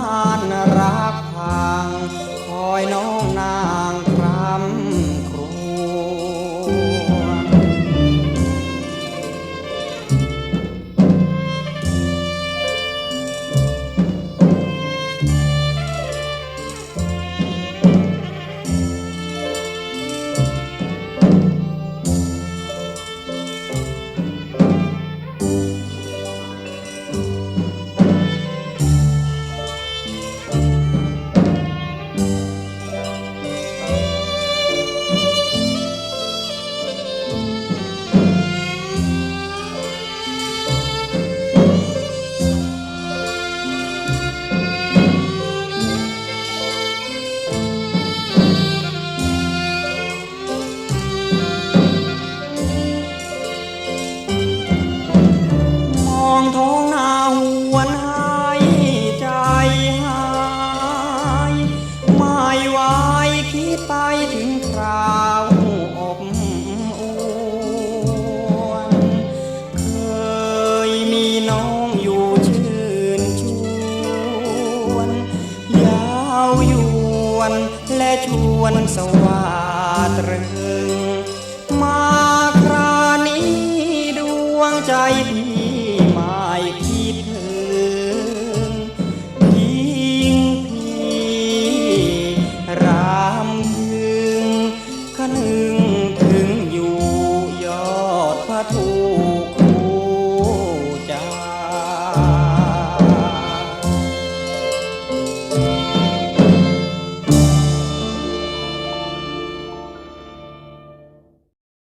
านรักทางคอยน้องนาาวอบอวนเคยมีน้องอยู่ชื่นชวน ยาวยวนและชวนสว่าง